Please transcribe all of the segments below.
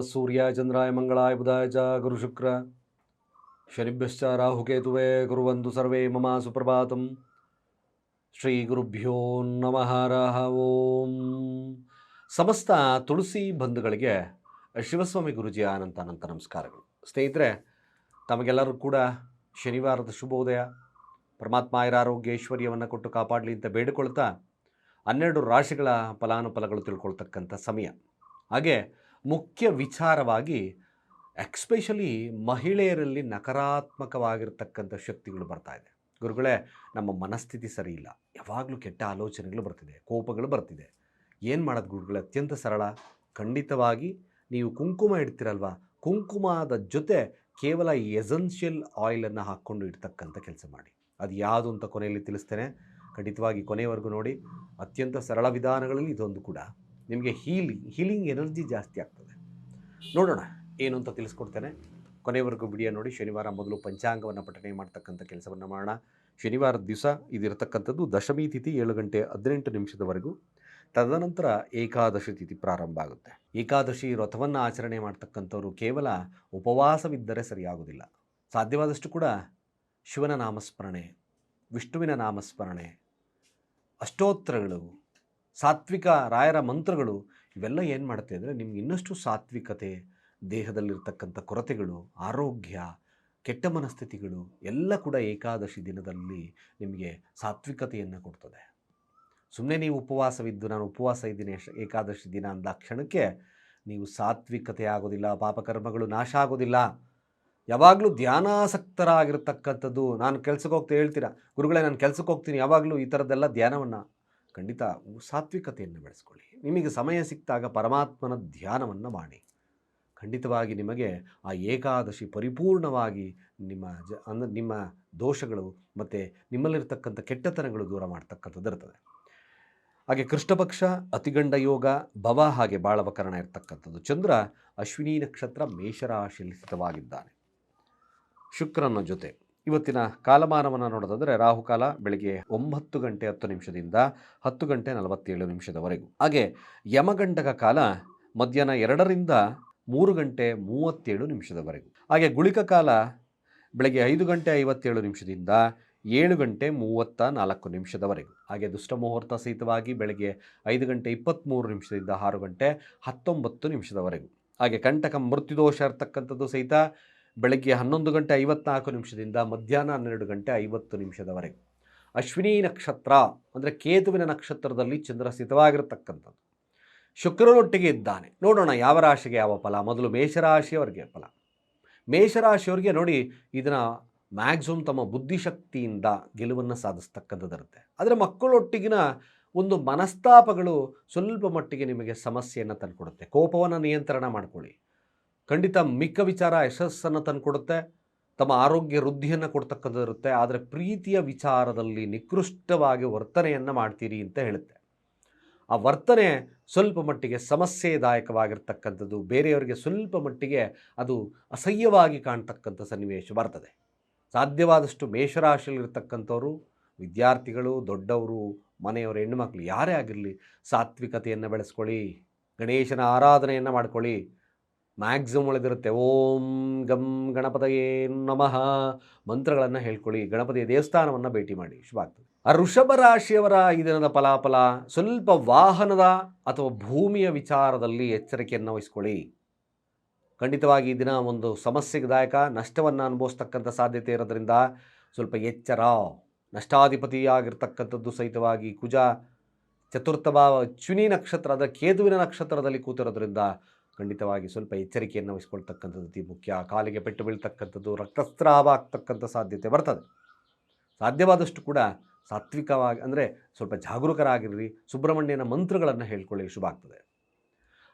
ಸೂರ್ಯ ಚಂದ್ರಾಯ ಮಂಗಳಾಯ ಬುಧಾಯ ಚ ಗುರು ಶುಕ್ರ ಶನಿಭ್ಯಶ್ಚ ರಾಹುಕೇತುವೆ ಗುರುವಂತು ಸರ್ವೇ ಮಮ ಸುಪ್ರಭಾತಂ ಶ್ರೀ ಗುರುಭ್ಯೋ ನಮಃ ರಾಹ ಓಂ ಸಮಸ್ತ ತುಳಸಿ ಬಂಧುಗಳಿಗೆ ಶಿವಸ್ವಾಮಿ ಗುರುಜಿ ಅನಂತ ಅನಂತ ನಮಸ್ಕಾರಗಳು. ಸ್ನೇಹಿತರೆ, ತಮಗೆಲ್ಲರೂ ಕೂಡ ಶನಿವಾರದ ಶುಭೋದಯ. ಪರಮಾತ್ಮ ಆರೋಗ್ಯ ಐಶ್ವರ್ಯವನ್ನು ಕೊಟ್ಟು ಕಾಪಾಡಲಿ ಅಂತ ಬೇಡಿಕೊಳ್ತಾ ಹನ್ನೆರಡು ರಾಶಿಗಳ ಫಲಾನುಫಲಗಳು ತಿಳ್ಕೊಳ್ತಕ್ಕಂಥ ಸಮಯ. ಹಾಗೆ ಮುಖ್ಯ ವಿಚಾರವಾಗಿ ಎಕ್ಸ್ಪೆಷಲಿ ಮಹಿಳೆಯರಲ್ಲಿ ನಕಾರಾತ್ಮಕವಾಗಿರ್ತಕ್ಕಂಥ ಶಕ್ತಿಗಳು ಬರ್ತಾ ಇದೆ. ಗುರುಗಳೇ, ನಮ್ಮ ಮನಸ್ಥಿತಿ ಸರಿ ಇಲ್ಲ. ಯಾವಾಗಲೂ ಕೆಟ್ಟ ಆಲೋಚನೆಗಳು ಬರ್ತಿದೆ, ಕೋಪಗಳು ಬರ್ತಿದೆ. ಏನು ಮಾಡೋದು ಗುರುಗಳೇ, ಅತ್ಯಂತ ಸರಳ. ಖಂಡಿತವಾಗಿ ನೀವು ಕುಂಕುಮ ಇಡ್ತಿರಲ್ವ? ಕುಂಕುಮದ ಜೊತೆ ಕೇವಲ ಎಸೆನ್ಷಿಯಲ್ ಆಯಿಲನ್ನು ಹಾಕ್ಕೊಂಡು ಇಡ್ತಕ್ಕಂಥ ಕೆಲಸ ಮಾಡಿ. ಅದು ಯಾವುದು ಅಂತ ಕೊನೆಯಲ್ಲಿ ತಿಳಿಸ್ತೇನೆ. ಖಂಡಿತವಾಗಿ ಕೊನೆಯವರೆಗೂ ನೋಡಿ, ಅತ್ಯಂತ ಸರಳ ವಿಧಾನಗಳಲ್ಲಿ ಇದೊಂದು ಕೂಡ. ನಿಮಗೆ ಹೀಲಿಂಗ್ ಹೀಲಿಂಗ್ ಎನರ್ಜಿ ಜಾಸ್ತಿ ಆಗ್ತದೆ. ನೋಡೋಣ, ಏನು ಅಂತ ತಿಳಿಸ್ಕೊಡ್ತೇನೆ. ಕೊನೆವರೆಗೂ ವಿಡಿಯೋ ನೋಡಿ, ಶನಿವಾರ ಮೊದಲು ಪಂಚಾಂಗವನ್ನು ಪಠನೆ ಮಾಡ್ತಕ್ಕಂಥ ಕೆಲಸವನ್ನು ಮಾಡೋಣ. ಶನಿವಾರದ ದಿವಸ ಇದಿರತಕ್ಕಂಥದ್ದು ದಶಮಿ ತಿಥಿ ಏಳು ಗಂಟೆ ಹದಿನೆಂಟು ನಿಮಿಷದವರೆಗೂ. ತದನಂತರ ಏಕಾದಶಿ ತಿಥಿ ಪ್ರಾರಂಭ ಆಗುತ್ತೆ. ಏಕಾದಶಿ ರಥವನ್ನು ಆಚರಣೆ ಮಾಡ್ತಕ್ಕಂಥವ್ರು ಕೇವಲ ಉಪವಾಸವಿದ್ದರೆ ಸರಿಯಾಗುವುದಿಲ್ಲ. ಸಾಧ್ಯವಾದಷ್ಟು ಕೂಡ ಶಿವನ ನಾಮಸ್ಮರಣೆ, ವಿಷ್ಣುವಿನ ನಾಮಸ್ಮರಣೆ, ಅಷ್ಟೋತ್ತರಗಳು ಸಾತ್ವಿಕ ರಾಯರ ಮಂತ್ರಗಳು ಇವೆಲ್ಲ ಏನು ಮಾಡುತ್ತೆ ಅಂದರೆ ನಿಮ್ಗೆ ಇನ್ನಷ್ಟು ಸಾತ್ವಿಕತೆ, ದೇಹದಲ್ಲಿರ್ತಕ್ಕಂಥ ಕೊರತೆಗಳು, ಆರೋಗ್ಯ, ಕೆಟ್ಟ ಮನಸ್ಥಿತಿಗಳು ಎಲ್ಲ ಕೂಡ ಏಕಾದಶಿ ದಿನದಲ್ಲಿ ನಿಮಗೆ ಸಾತ್ವಿಕತೆಯನ್ನು ಕೊಡ್ತದೆ. ಸುಮ್ಮನೆ ನೀವು ಉಪವಾಸವಿದ್ದು, ನಾನು ಉಪವಾಸ ಇದ್ದೀನಿ ಏಕಾದಶಿ ದಿನ ಅಂದ ಕ್ಷಣಕ್ಕೆ ನೀವು ಸಾತ್ವಿಕತೆ ಆಗೋದಿಲ್ಲ ಪಾಪಕರ್ಮಗಳು ನಾಶ ಆಗೋದಿಲ್ಲ. ಯಾವಾಗಲೂ ಧ್ಯಾನಾಸಕ್ತರಾಗಿರ್ತಕ್ಕಂಥದ್ದು, ನಾನು ಕೆಲಸಕ್ಕೆ ಹೋಗ್ತಾ ಹೇಳ್ತೀರಾ, ಗುರುಗಳೇ ನಾನು ಕೆಲಸಕ್ಕೆ ಹೋಗ್ತೀನಿ, ಯಾವಾಗಲೂ ಈ ಥರದ್ದೆಲ್ಲ ಧ್ಯಾನವನ್ನು ಖಂಡಿತ ಸಾತ್ವಿಕತೆಯನ್ನು ಬೆಳೆಸ್ಕೊಳ್ಳಿ. ನಿಮಗೆ ಸಮಯ ಸಿಕ್ಕಾಗ ಪರಮಾತ್ಮನ ಧ್ಯಾನವನ್ನು ಮಾಡಿ. ಖಂಡಿತವಾಗಿ ನಿಮಗೆ ಆ ಏಕಾದಶಿ ಪರಿಪೂರ್ಣವಾಗಿ ನಿಮ್ಮ ಜ, ಅಂದರೆ ನಿಮ್ಮ ದೋಷಗಳು ಮತ್ತು ನಿಮ್ಮಲ್ಲಿರ್ತಕ್ಕಂಥ ಕೆಟ್ಟತನಗಳು ದೂರ ಮಾಡ್ತಕ್ಕಂಥದ್ದು ಇರ್ತದೆ. ಹಾಗೆ ಕೃಷ್ಣಪಕ್ಷ, ಅತಿಗಂಡ ಯೋಗ, ಭವ ಹಾಗೆ ಬಾಳವಕರಣ ಇರ್ತಕ್ಕಂಥದ್ದು. ಚಂದ್ರ ಅಶ್ವಿನಿ ನಕ್ಷತ್ರ ಮೇಷರಾಶಿಯಲ್ಲಿ ಶುಕ್ರನ ಜೊತೆ. ಇವತ್ತಿನ ಕಾಲಮಾನವನ್ನು ನೋಡೋದಾದರೆ ರಾಹುಕಾಲ ಬೆಳಿಗ್ಗೆ ಒಂಬತ್ತು ಗಂಟೆ ಹತ್ತು ನಿಮಿಷದಿಂದ ಹತ್ತು ಗಂಟೆ ನಲವತ್ತೇಳು ನಿಮಿಷದವರೆಗೂ. ಹಾಗೆ ಯಮಗಂಡಕ ಕಾಲ ಮಧ್ಯಾಹ್ನ ಎರಡರಿಂದ ಮೂರು ಗಂಟೆ ಮೂವತ್ತೇಳು ನಿಮಿಷದವರೆಗೂ. ಹಾಗೆ ಗುಳಿಕ ಕಾಲ ಬೆಳಗ್ಗೆ ಐದು ಗಂಟೆ ಐವತ್ತೇಳು ನಿಮಿಷದಿಂದ ಏಳು ಗಂಟೆ ಮೂವತ್ತ ನಾಲ್ಕು ನಿಮಿಷದವರೆಗೂ. ಹಾಗೆ ದುಷ್ಟ ಮುಹೂರ್ತ ಸಹಿತವಾಗಿ ಬೆಳಗ್ಗೆ ಐದು ಗಂಟೆ ಇಪ್ಪತ್ತ್ಮೂರು ನಿಮಿಷದಿಂದ ಆರು ಗಂಟೆ ಹತ್ತೊಂಬತ್ತು ನಿಮಿಷದವರೆಗೂ. ಹಾಗೆ ಕಂಟಕ ಮೃತ್ಯುದೋಷ ಇರ್ತಕ್ಕಂಥದ್ದು ಸಹಿತ ಬೆಳಗ್ಗೆ ಹನ್ನೊಂದು ಗಂಟೆ ಐವತ್ನಾಲ್ಕು ನಿಮಿಷದಿಂದ ಮಧ್ಯಾಹ್ನ ಹನ್ನೆರಡು ಗಂಟೆ ಐವತ್ತು ನಿಮಿಷದವರೆಗೆ. ಅಶ್ವಿನಿ ನಕ್ಷತ್ರ ಅಂದರೆ ಕೇತುವಿನ ನಕ್ಷತ್ರದಲ್ಲಿ ಚಂದ್ರ ಸ್ಥಿತವಾಗಿರತಕ್ಕಂಥದ್ದು. ಶುಕ್ರನೊಟ್ಟಿಗೆ ಇದ್ದಾನೆ. ನೋಡೋಣ ಯಾವ ರಾಶಿಗೆ ಯಾವ ಫಲ. ಮೊದಲು ಮೇಷರಾಶಿಯವರಿಗೆ ಫಲ. ಮೇಷರಾಶಿಯವರಿಗೆ ನೋಡಿ ಇದನ್ನು ಮ್ಯಾಕ್ಸಿಮಮ್ ತಮ್ಮ ಬುದ್ಧಿಶಕ್ತಿಯಿಂದ ಗೆಲುವನ್ನು ಸಾಧಿಸ್ತಕ್ಕಂಥದ್ದಿರುತ್ತೆ. ಆದರೆ ಮಕ್ಕಳೊಟ್ಟಿಗಿನ ಒಂದು ಮನಸ್ತಾಪಗಳು ಸ್ವಲ್ಪ ಮಟ್ಟಿಗೆ ನಿಮಗೆ ಸಮಸ್ಯೆಯನ್ನು ತಂದುಕೊಡುತ್ತೆ. ಕೋಪವನ್ನು ನಿಯಂತ್ರಣ ಮಾಡ್ಕೊಳ್ಳಿ. ಖಂಡಿತ ಮಿಕ್ಕ ವಿಚಾರ ಯಶಸ್ಸನ್ನು ತಂದುಕೊಡುತ್ತೆ, ತಮ್ಮ ಆರೋಗ್ಯ ವೃದ್ಧಿಯನ್ನು ಕೊಡ್ತಕ್ಕಂಥದ್ದಿರುತ್ತೆ, ಆದರೆ ಪ್ರೀತಿಯ ವಿಚಾರದಲ್ಲಿ ನಿಕೃಷ್ಟವಾಗಿ ವರ್ತನೆಯನ್ನು ಮಾಡ್ತೀರಿ ಅಂತ ಹೇಳುತ್ತೆ. ಆ ವರ್ತನೆ ಸ್ವಲ್ಪ ಮಟ್ಟಿಗೆ ಸಮಸ್ಯೆದಾಯಕವಾಗಿರ್ತಕ್ಕಂಥದ್ದು, ಬೇರೆಯವರಿಗೆ ಸ್ವಲ್ಪ ಮಟ್ಟಿಗೆ ಅದು ಅಸಹ್ಯವಾಗಿ ಕಾಣ್ತಕ್ಕಂಥ ಸನ್ನಿವೇಶ ಬರ್ತದೆ. ಸಾಧ್ಯವಾದಷ್ಟು ಮೇಷರಾಶಿಯಲ್ಲಿರ್ತಕ್ಕಂಥವ್ರು, ವಿದ್ಯಾರ್ಥಿಗಳು, ದೊಡ್ಡವರು, ಮನೆಯವರು, ಹೆಣ್ಣುಮಕ್ಳು, ಯಾರೇ ಆಗಿರಲಿ, ಸಾತ್ವಿಕತೆಯನ್ನು ಬೆಳೆಸ್ಕೊಳ್ಳಿ, ಗಣೇಶನ ಆರಾಧನೆಯನ್ನು ಮಾಡ್ಕೊಳ್ಳಿ ಮ್ಯಾಕ್ಸಿಮಮ್ ಉಳಿದಿರುತ್ತೆ ಓಂ ಗಂ ಗಣಪತಯೇ ನಮಃ. ಮಂತ್ರಗಳನ್ನು ಹೇಳ್ಕೊಳ್ಳಿ. ಗಣಪತಿಯ ದೇವಸ್ಥಾನವನ್ನು ಭೇಟಿ ಮಾಡಿ. ಶುಭ ಆಗ್ತದೆ. ಆ ಋಷಭ ರಾಶಿಯವರ ಈ ದಿನದ ಫಲಾಫಲ ಸ್ವಲ್ಪ ವಾಹನದ ಅಥವಾ ಭೂಮಿಯ ವಿಚಾರದಲ್ಲಿ ಎಚ್ಚರಿಕೆಯನ್ನು ವಹಿಸ್ಕೊಳ್ಳಿ. ಖಂಡಿತವಾಗಿ ಈ ದಿನ ಒಂದು ಸಮಸ್ಯೆದಾಯಕ ನಷ್ಟವನ್ನು ಅನುಭವಿಸ್ತಕ್ಕಂಥ ಸಾಧ್ಯತೆ ಇರೋದ್ರಿಂದ ಸ್ವಲ್ಪ ಎಚ್ಚರ, ನಷ್ಟಾಧಿಪತಿಯಾಗಿರ್ತಕ್ಕಂಥದ್ದು ಸಹಿತವಾಗಿ ಕುಜ, ಚತುರ್ಥ ಭಾವ ಚುನಿ ನಕ್ಷತ್ರದ ಕೇದುವಿನ ನಕ್ಷತ್ರದಲ್ಲಿ ಕೂತಿರೋದ್ರಿಂದ ಖಂಡಿತವಾಗಿ ಸ್ವಲ್ಪ ಎಚ್ಚರಿಕೆಯನ್ನು ವಹಿಸ್ಕೊಳ್ತಕ್ಕಂಥದ್ದು ಅತಿ ಮುಖ್ಯ. ಕಾಲಿಗೆ ಪೆಟ್ಟು ಬೀಳ್ತಕ್ಕಂಥದ್ದು, ರಕ್ತಸ್ರಾವ ಆಗ್ತಕ್ಕಂಥ ಸಾಧ್ಯತೆ ಬರ್ತದೆ. ಸಾಧ್ಯವಾದಷ್ಟು ಕೂಡ ಸಾತ್ವಿಕವಾಗಿ, ಅಂದರೆ ಸ್ವಲ್ಪ ಜಾಗರೂಕರಾಗಿರ್ರಿ, ಸುಬ್ರಹ್ಮಣ್ಯನ ಮಂತ್ರಗಳನ್ನು ಹೇಳ್ಕೊಳ್ಳಿ, ಶುಭ ಆಗ್ತದೆ.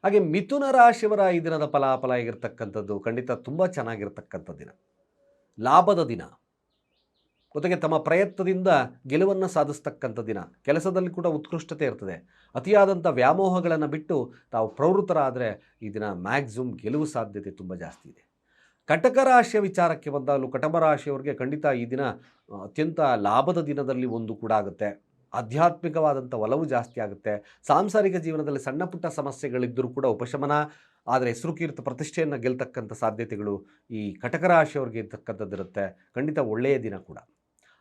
ಹಾಗೆ ಮಿಥುನ ರಾಶಿಯವರ ಈ ದಿನದ ಫಲಾಫಲ ಆಗಿರ್ತಕ್ಕಂಥದ್ದು ಖಂಡಿತ ತುಂಬ ಚೆನ್ನಾಗಿರ್ತಕ್ಕಂಥ ದಿನ. ಲಾಭದ ದಿನ. ಜೊತೆಗೆ ತಮ್ಮ ಪ್ರಯತ್ನದಿಂದ ಗೆಲುವನ್ನು ಸಾಧಿಸ್ತಕ್ಕಂಥ ದಿನ. ಕೆಲಸದಲ್ಲಿ ಕೂಡ ಉತ್ಕೃಷ್ಟತೆ ಇರ್ತದೆ. ಅತಿಯಾದಂಥ ವ್ಯಾಮೋಹಗಳನ್ನು ಬಿಟ್ಟು ತಾವು ಪ್ರವೃತ್ತರಾದರೆ ಈ ದಿನ ಮ್ಯಾಕ್ಸಿಮಮ್ ಗೆಲುವು ಸಾಧ್ಯತೆ ತುಂಬ ಜಾಸ್ತಿ ಇದೆ. ಕಟಕ ರಾಶಿಯ ವಿಚಾರಕ್ಕೆ ಬಂದಾಗಲೂ ಕಟಕ ರಾಶಿಯವರಿಗೆ ಖಂಡಿತ ಈ ದಿನ ಅತ್ಯಂತ ಲಾಭದ ದಿನದಲ್ಲಿ ಒಂದು ಕೂಡ ಆಗುತ್ತೆ. ಆಧ್ಯಾತ್ಮಿಕವಾದಂಥ ಒಲವು ಜಾಸ್ತಿ ಆಗುತ್ತೆ. ಸಾಂಸಾರಿಕ ಜೀವನದಲ್ಲಿ ಸಣ್ಣ ಪುಟ್ಟ ಸಮಸ್ಯೆಗಳಿದ್ದರೂ ಕೂಡ ಉಪಶಮನ, ಆದರೆ ಹೆಸರು ಕೀರ್ತ ಪ್ರತಿಷ್ಠೆಯನ್ನು ಗೆಲ್ತಕ್ಕಂಥ ಸಾಧ್ಯತೆಗಳು ಈ ಕಟಕ ರಾಶಿಯವ್ರಿಗೆ ಇರ್ತಕ್ಕಂಥದ್ದಿರುತ್ತೆ. ಖಂಡಿತ ಒಳ್ಳೆಯ ದಿನ ಕೂಡ.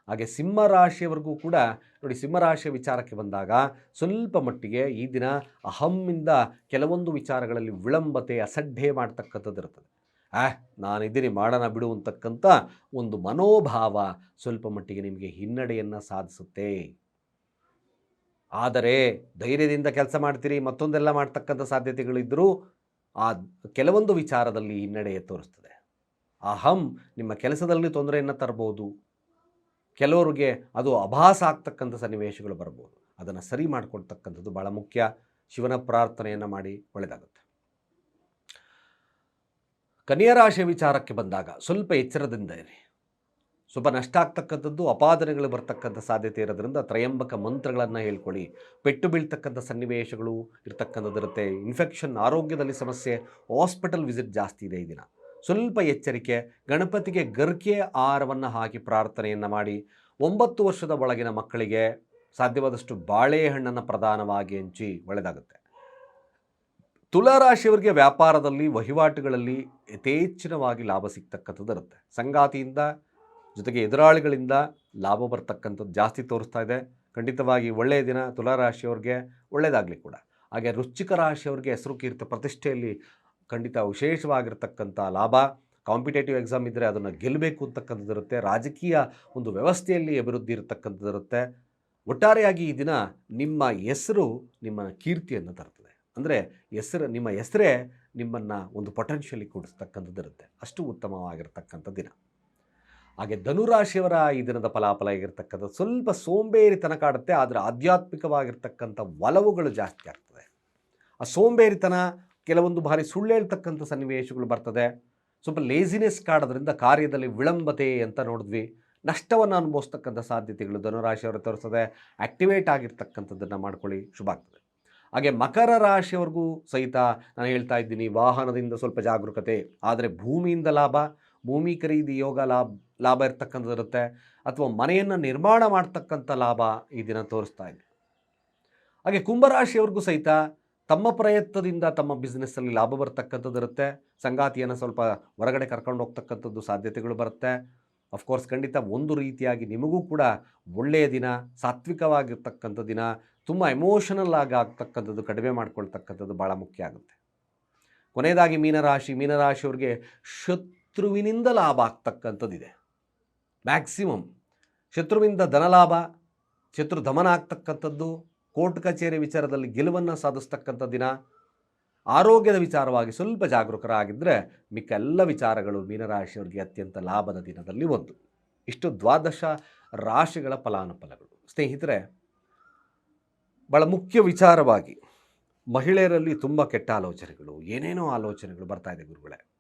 ಹಾಗೆ ಸಿಂಹ ರಾಶಿಯವರೆಗೂ ಕೂಡ ನೋಡಿ ಸಿಂಹರಾಶಿಯ ವಿಚಾರಕ್ಕೆ ಬಂದಾಗ ಸ್ವಲ್ಪ ಮಟ್ಟಿಗೆ ಈ ದಿನ ಅಹಮ್ಮಿಂದ ಕೆಲವೊಂದು ವಿಚಾರಗಳಲ್ಲಿ ವಿಳಂಬತೆ, ಅಸಡ್ಡೆ ಮಾಡ್ತಕ್ಕಂಥದ್ದು ಇರ್ತದೆ. ಆ, ನಾನಿದ್ದೀನಿ, ಮಾಡೋಣ ಬಿಡು ಅಂತಕ್ಕಂಥ ಒಂದು ಮನೋಭಾವ ಸ್ವಲ್ಪ ಮಟ್ಟಿಗೆ ನಿಮಗೆ ಹಿನ್ನಡೆಯನ್ನು ಸಾಧಿಸುತ್ತೆ. ಆದರೆ ಧೈರ್ಯದಿಂದ ಕೆಲಸ ಮಾಡ್ತೀರಿ, ಮತ್ತೊಂದೆಲ್ಲ ಮಾಡ್ತಕ್ಕಂಥ ಸಾಧ್ಯತೆಗಳಿದ್ದರೂ ಆ ಕೆಲವೊಂದು ವಿಚಾರದಲ್ಲಿ ಹಿನ್ನಡೆಯ ತೋರಿಸ್ತದೆ. ಅಹಂ ನಿಮ್ಮ ಕೆಲಸದಲ್ಲಿ ತೊಂದರೆಯನ್ನು ತರ್ಬೋದು. ಕೆಲವರಿಗೆ ಅದು ಅಭಾಸ ಆಗ್ತಕ್ಕಂಥ ಸನ್ನಿವೇಶಗಳು ಬರ್ಬೋದು. ಅದನ್ನು ಸರಿ ಮಾಡಿಕೊಳ್ತಕ್ಕಂಥದ್ದು ಭಾಳ ಮುಖ್ಯ. ಶಿವನ ಪ್ರಾರ್ಥನೆಯನ್ನು ಮಾಡಿ ಒಳ್ಳೆಯದಾಗುತ್ತೆ. ಕನ್ಯರಾಶಿ ವಿಚಾರಕ್ಕೆ ಬಂದಾಗ ಸ್ವಲ್ಪ ಎಚ್ಚರದಿಂದ ಇರಿ. ಸ್ವಲ್ಪ ನಷ್ಟ ಆಗ್ತಕ್ಕಂಥದ್ದು, ಅಪಾದನೆಗಳು ಬರ್ತಕ್ಕಂಥ ಸಾಧ್ಯತೆ ಇರೋದ್ರಿಂದ ತ್ರಯಂಬಕ ಮಂತ್ರಗಳನ್ನು ಹೇಳ್ಕೊಳ್ಳಿ. ಪೆಟ್ಟು ಬೀಳ್ತಕ್ಕಂಥ ಸನ್ನಿವೇಶಗಳು ಇರ್ತಕ್ಕಂಥದ್ದಿರುತ್ತೆ. ಇನ್ಫೆಕ್ಷನ್, ಆರೋಗ್ಯದಲ್ಲಿ ಸಮಸ್ಯೆ, ಹಾಸ್ಪಿಟಲ್ ವಿಸಿಟ್ ಜಾಸ್ತಿ ಇದೆ ಈ ದಿನ. ಸ್ವಲ್ಪ ಎಚ್ಚರಿಕೆ, ಗಣಪತಿಗೆ ಗರ್ಕೆ ಆಹಾರವನ್ನು ಹಾಕಿ ಪ್ರಾರ್ಥನೆಯನ್ನು ಮಾಡಿ, ಒಂಬತ್ತು ವರ್ಷದ ಒಳಗಿನ ಮಕ್ಕಳಿಗೆ ಸಾಧ್ಯವಾದಷ್ಟು ಬಾಳೆಹಣ್ಣನ್ನು ಪ್ರಧಾನವಾಗಿ ಹಂಚಿ ಒಳ್ಳೆಯದಾಗುತ್ತೆ ತುಲಾರಾಶಿಯವರಿಗೆ ವ್ಯಾಪಾರದಲ್ಲಿ, ವಹಿವಾಟುಗಳಲ್ಲಿ ಯಥೇಚ್ಛಿನವಾಗಿ ಲಾಭ ಸಿಗ್ತಕ್ಕಂಥದ್ದು ಇರುತ್ತೆ. ಸಂಗಾತಿಯಿಂದ, ಜೊತೆಗೆ ಎದುರಾಳಿಗಳಿಂದ ಲಾಭ ಬರ್ತಕ್ಕಂಥದ್ದು ಜಾಸ್ತಿ ತೋರಿಸ್ತಾ ಇದೆ. ಖಂಡಿತವಾಗಿ ಒಳ್ಳೆಯ ದಿನ ತುಲಾರಾಶಿಯವ್ರಿಗೆ ಒಳ್ಳೆಯದಾಗಲಿ ಕೂಡ. ಹಾಗೆ ರುಚಿಕ ರಾಶಿಯವ್ರಿಗೆ ಹೆಸರು ಕೀರ್ತಿ ಪ್ರತಿಷ್ಠೆಯಲ್ಲಿ ಖಂಡಿತ ವಿಶೇಷವಾಗಿರ್ತಕ್ಕಂಥ ಲಾಭ. ಕಾಂಪಿಟೇಟಿವ್ ಎಕ್ಸಾಮ್ ಇದ್ದರೆ ಅದನ್ನು ಗೆಲ್ಲಬೇಕು ಅಂತಕ್ಕಂಥದ್ದಿರುತ್ತೆ ರಾಜಕೀಯ ಒಂದು ವ್ಯವಸ್ಥೆಯಲ್ಲಿ ಅಭಿವೃದ್ಧಿ ಇರತಕ್ಕಂಥದ್ದಿರುತ್ತೆ ಒಟ್ಟಾರೆಯಾಗಿ ಈ ದಿನ ನಿಮ್ಮ ಹೆಸರು ನಿಮ್ಮ ಕೀರ್ತಿಯನ್ನು ತರ್ತದೆ. ಅಂದರೆ ಹೆಸರು, ನಿಮ್ಮ ಹೆಸರೇ ನಿಮ್ಮನ್ನು ಒಂದು ಪೊಟೆನ್ಷಿಯಲಿ ಕೂಡಿಸ್ತಕ್ಕಂಥದ್ದು ಇರುತ್ತೆ. ಅಷ್ಟು ಉತ್ತಮವಾಗಿರ್ತಕ್ಕಂಥ ದಿನ. ಹಾಗೆ ಧನುರಾಶಿಯವರ ಈ ದಿನದ ಫಲಾಫಲ ಆಗಿರ್ತಕ್ಕಂಥದ್ದು ಸ್ವಲ್ಪ ಸೋಂಬೇರಿತನ ಕಾಡುತ್ತೆ, ಆದರೆ ಆಧ್ಯಾತ್ಮಿಕವಾಗಿರ್ತಕ್ಕಂಥ ಒಲವುಗಳು ಜಾಸ್ತಿ ಆಗ್ತದೆ. ಆ ಸೋಂಬೇರಿತನ ಕೆಲವೊಂದು ಬಾರಿ ಸುಳ್ಳು ಹೇಳ್ತಕ್ಕಂಥ ಸನ್ನಿವೇಶಗಳು ಬರ್ತದೆ. ಸ್ವಲ್ಪ ಲೇಸಿನೆಸ್ ಕಾಡೋದ್ರಿಂದ ಕಾರ್ಯದಲ್ಲಿ ವಿಳಂಬತೆ ಅಂತ ನೋಡಿದ್ವಿ. ನಷ್ಟವನ್ನು ಅನುಭವಿಸ್ತಕ್ಕಂಥ ಸಾಧ್ಯತೆಗಳು ಧನುರಾಶಿಯವರು ತೋರಿಸ್ತದೆ. ಆ್ಯಕ್ಟಿವೇಟ್ ಆಗಿರ್ತಕ್ಕಂಥದ್ದನ್ನು ಮಾಡ್ಕೊಳ್ಳಿ. ಶುಭ ಆಗ್ತದೆ. ಹಾಗೆ ಮಕರ ರಾಶಿಯವರೆಗೂ ಸಹಿತ ನಾನು ಹೇಳ್ತಾ ಇದ್ದೀನಿ, ವಾಹನದಿಂದ ಸ್ವಲ್ಪ ಜಾಗರೂಕತೆ, ಆದರೆ ಭೂಮಿಯಿಂದ ಲಾಭ. ಭೂಮಿ ಖರೀದಿ, ಯೋಗ, ಲಾಭ ಲಾಭ ಇರ್ತಕ್ಕಂಥದ್ದು ಇರುತ್ತೆ. ಅಥವಾ ಮನೆಯನ್ನು ನಿರ್ಮಾಣ ಮಾಡ್ತಕ್ಕಂಥ ಲಾಭ ಈ ದಿನ ತೋರಿಸ್ತಾ ಇದೆ ಹಾಗೆ ಕುಂಭರಾಶಿಯವ್ರಿಗೂ ಸಹಿತ ತಮ್ಮ ಪ್ರಯತ್ನದಿಂದ ತಮ್ಮ ಬಿಸ್ನೆಸ್ಸಲ್ಲಿ ಲಾಭ ಬರ್ತಕ್ಕಂಥದ್ದು ಇರುತ್ತೆ. ಸಂಗಾತಿಯನ್ನು ಸ್ವಲ್ಪ ಹೊರಗಡೆ ಕರ್ಕೊಂಡು ಹೋಗ್ತಕ್ಕಂಥದ್ದು ಸಾಧ್ಯತೆಗಳು ಬರುತ್ತೆ. ಅಫ್ಕೋರ್ಸ್ ಖಂಡಿತ ಒಂದು ರೀತಿಯಾಗಿ ನಿಮಗೂ ಕೂಡ ಒಳ್ಳೆಯ ದಿನ, ಸಾತ್ವಿಕವಾಗಿರ್ತಕ್ಕಂಥ ದಿನ, ತುಂಬ ಎಮೋಷನಲ್ ಆಗಿ ಆಗ್ತಕ್ಕಂಥದ್ದು, ಕಡಿಮೆ ಮಾಡ್ಕೊಳ್ತಕ್ಕಂಥದ್ದು ಭಾಳ ಮುಖ್ಯ ಆಗುತ್ತೆ. ಕೊನೆಯದಾಗಿ ಮೀನರಾಶಿ, ಮೀನರಾಶಿಯವ್ರಿಗೆ ಶತ್ರುವಿನಿಂದ ಲಾಭ ಆಗ್ತಕ್ಕಂಥದ್ದಿದೆ. ಮ್ಯಾಕ್ಸಿಮಮ್ ಶತ್ರುವಿನಿಂದ ಧನಲಾಭ, ಶತ್ರು ದಮನ ಆಗ್ತಕ್ಕಂಥದ್ದು ಕೋರ್ಟ್ ಕಚೇರಿ ವಿಚಾರದಲ್ಲಿ ಗೆಲುವನ್ನು ಸಾಧಿಸ್ತಕ್ಕಂಥ ದಿನ. ಆರೋಗ್ಯದ ವಿಚಾರವಾಗಿ ಸ್ವಲ್ಪ ಜಾಗರೂಕರಾಗಿದ್ದರೆ ಮಿಕ್ಕ ಎಲ್ಲ ವಿಚಾರಗಳು ಮೀನರಾಶಿಯವರಿಗೆ ಅತ್ಯಂತ ಲಾಭದ ದಿನದಲ್ಲಿ ಒಂದು. ಇಷ್ಟು ದ್ವಾದಶ ರಾಶಿಗಳ ಫಲಾನುಫಲಗಳು. ಸ್ನೇಹಿತರೆ ಭಾಳ ಮುಖ್ಯ ವಿಚಾರವಾಗಿ ಮಹಿಳೆಯರಲ್ಲಿ ತುಂಬ ಕೆಟ್ಟ ಆಲೋಚನೆಗಳು, ಏನೇನೋ ಆಲೋಚನೆಗಳು ಬರ್ತಾ ಇದೆ ಗುರುಗಳೇ.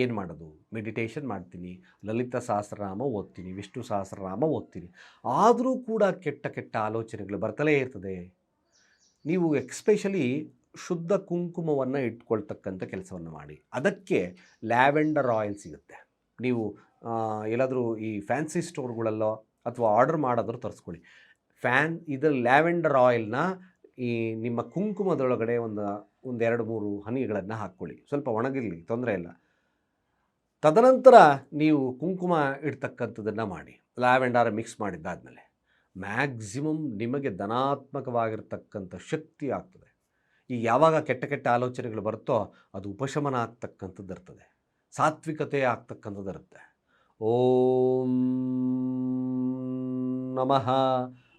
ಏನು ಮಾಡೋದು? ಮೆಡಿಟೇಷನ್ ಮಾಡ್ತೀನಿ. ಲಲಿತ ಸಹಸ್ರನಾಮ ಓದ್ತೀನಿ. ವಿಷ್ಣು ಸಹಸ್ರನಾಮ ಓದ್ತೀನಿ. ಆದರೂ ಕೂಡ ಕೆಟ್ಟ ಕೆಟ್ಟ ಆಲೋಚನೆಗಳು ಬರ್ತಲೇ ಇರ್ತದೆ. ನೀವು ಎಕ್ಸ್ಪೆಷಲಿ ಶುದ್ಧ ಕುಂಕುಮವನ್ನು ಇಟ್ಕೊಳ್ತಕ್ಕಂಥ ಕೆಲಸವನ್ನು ಮಾಡಿ. ಅದಕ್ಕೆ ಲ್ಯಾವೆಂಡರ್ ಆಯಿಲ್ ಸಿಗುತ್ತೆ. ನೀವು ಎಲ್ಲಾದರೂ ಈ ಫ್ಯಾನ್ಸಿ ಸ್ಟೋರ್ಗಳಲ್ಲೋ ಅಥವಾ ಆರ್ಡರ್ ಮಾಡೋದ್ರೂ ತರಿಸ್ಕೊಳ್ಳಿ. ಫ್ಯಾನ್, ಇದರ ಲ್ಯಾವೆಂಡರ್ ಆಯಿಲ್ನ ಈ ನಿಮ್ಮ ಕುಂಕುಮದೊಳಗಡೆ ಒಂದು, ಒಂದೆರಡು ಮೂರು ಹನಿಗಳನ್ನು ಹಾಕ್ಕೊಳ್ಳಿ. ಸ್ವಲ್ಪ ಒಣಗಿರಲಿ, ತೊಂದರೆ ಇಲ್ಲ. ತದನಂತರ ನೀವು ಕುಂಕುಮ ಇಡ್ತಕ್ಕಂಥದ್ದನ್ನು ಮಾಡಿ. ಲ್ಯಾವೆಂಡಾರ ಮಿಕ್ಸ್ ಮಾಡಿದ್ದಾದಮೇಲೆ ಮ್ಯಾಕ್ಸಿಮಮ್ ನಿಮಗೆ ಧನಾತ್ಮಕವಾಗಿರ್ತಕ್ಕಂಥ ಶಕ್ತಿ ಆಗ್ತದೆ. ಈ ಯಾವಾಗ ಕೆಟ್ಟ ಕೆಟ್ಟ ಆಲೋಚನೆಗಳು ಬರುತ್ತೋ ಅದು ಉಪಶಮನ ಆಗ್ತಕ್ಕಂಥದ್ದು ಇರ್ತದೆ. ಸಾತ್ವಿಕತೆ ಆಗ್ತಕ್ಕಂಥದ್ದು ಇರುತ್ತೆ. ಓಂ ನಮಃ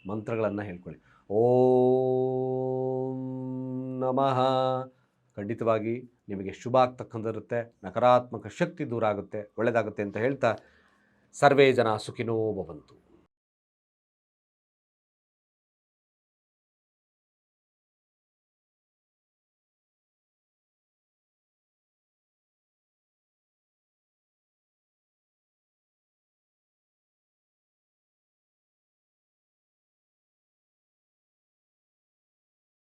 ಮಂತ್ರಗಳನ್ನು ಹೇಳ್ಕೊಳ್ಳಿ. ಓಂ ನಮಃ ಖಂಡಿತವಾಗಿ ನಿಮಗೆ ಶುಭ ಆಗ್ತಕ್ಕಂಥದ್ದಿರುತ್ತೆ ನಕಾರಾತ್ಮಕ ಶಕ್ತಿ ದೂರ ಆಗುತ್ತೆ ಒಳ್ಳೆಯದಾಗುತ್ತೆ ಅಂತ ಹೇಳ್ತಾ ಸರ್ವೇ ಜನ ಸುಖಿನೋ ಭವಂತು.